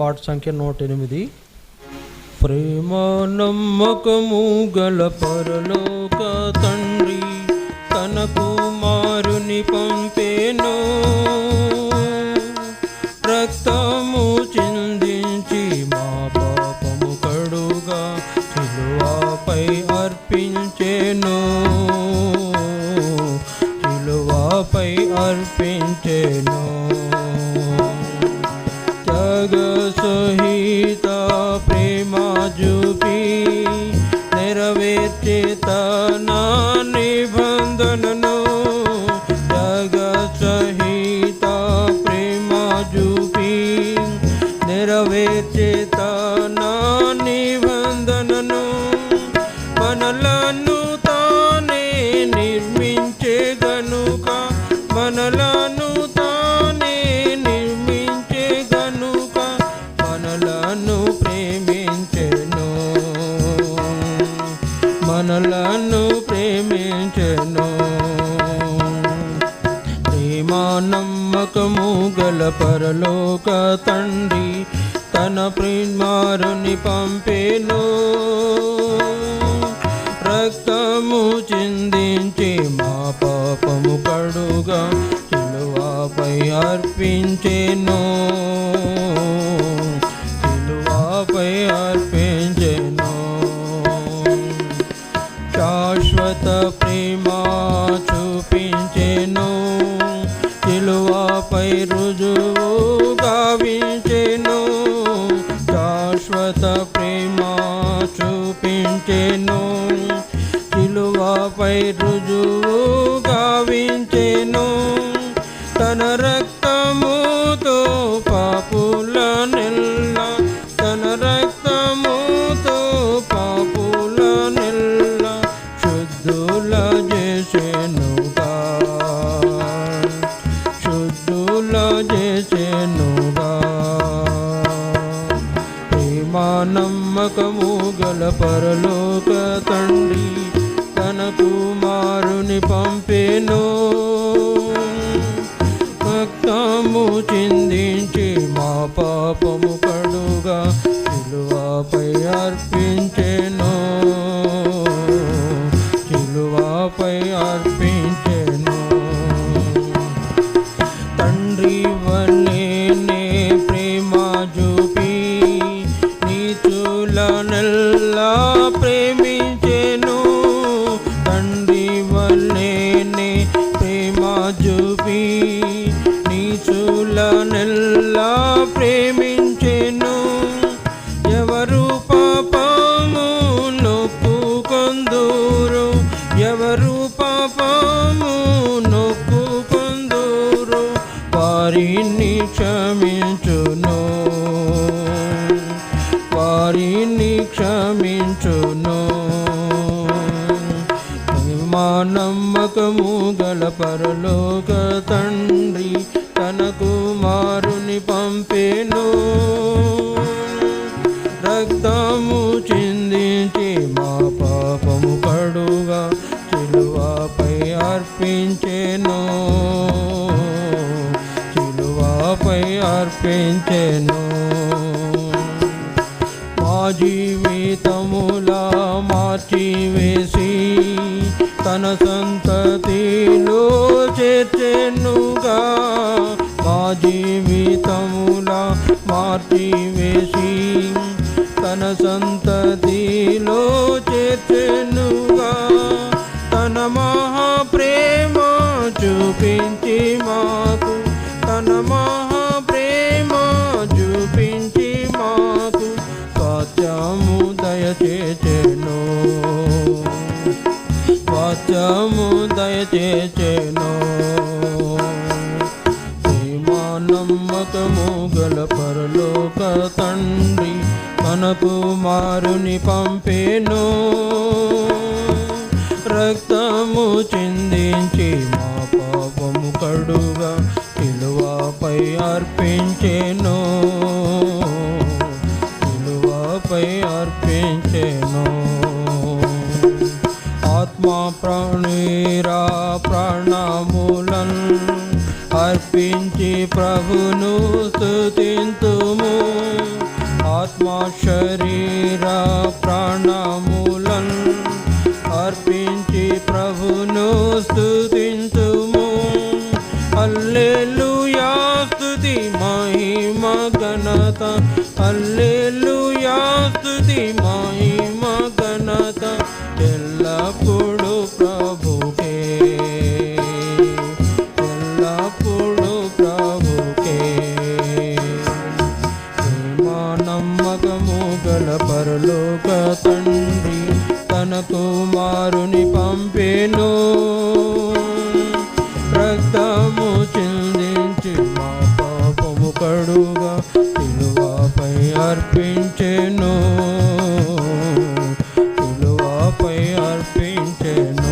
పాట సంఖ్య నూట ఎనిమిది ప్రేమ నమ్మకము గల పరలోక తండ్రి తన కుమారుని పంపేను. రక్తము చిందించి మా పాపము కడుగా సిలువాపై అర్పించేను. సిలువాపై అర్పించేను. జగ get గల పరలోక తండ్రి తన ప్రిమారుని పంపేను రక్తము చిందించి మా పాపము కడుగా సిలువాపై అర్పించెను. శాశ్వత ప్రేమ చూపించెను. శిలువపై రుజువు గావించెను. తన రక్తము అర్పించెను. సిలువపై అర్పించెను. తండ్రి వల్లేనే ప్రేమ చూపి నీచులనెల్లా ప్రేమించెను. తండ్రి వల్లేనే ప్రేమ చూపి నీచులనెల్లా ప్రేమించెను నమ్మకము గల పరలోక తండ్రి తన కుమారుని పంపేను. రక్తము చిందించి మా పాపము కడుగా చిలువపై అర్పించెను. చిలువపై అర్పించెను. మా జీవితములా మార్చివే తన సంతతిలో చేర్చెనుగా మా జీవితములా మార్చివేసి తన సంతతిలో చేర్చెనుగా తన మహాప్రేమ చూపించి మాకు తన మహాప్రేమ చూపించి మాకు సత్యము దయచేచెను. సత్యము దయచేచెను. ప్రేమా నమ్మకము గల పరలోక తండ్రి తన కుమారుని పంపేను. రక్తము చిందించి మా పాపము కడుగా నిలువపై అర్పించే శిరా ప్రాణములన్ అర్పించి ప్రభును స్థుతింతుము ఆత్మా శరీర ప్రాణములన్ అర్పించి ప్రభును స్థుతింతుము అల్లెలుయా స్థుతి మహిమ ఘనత. అల్లెలుయా స్తుతి వెంటను.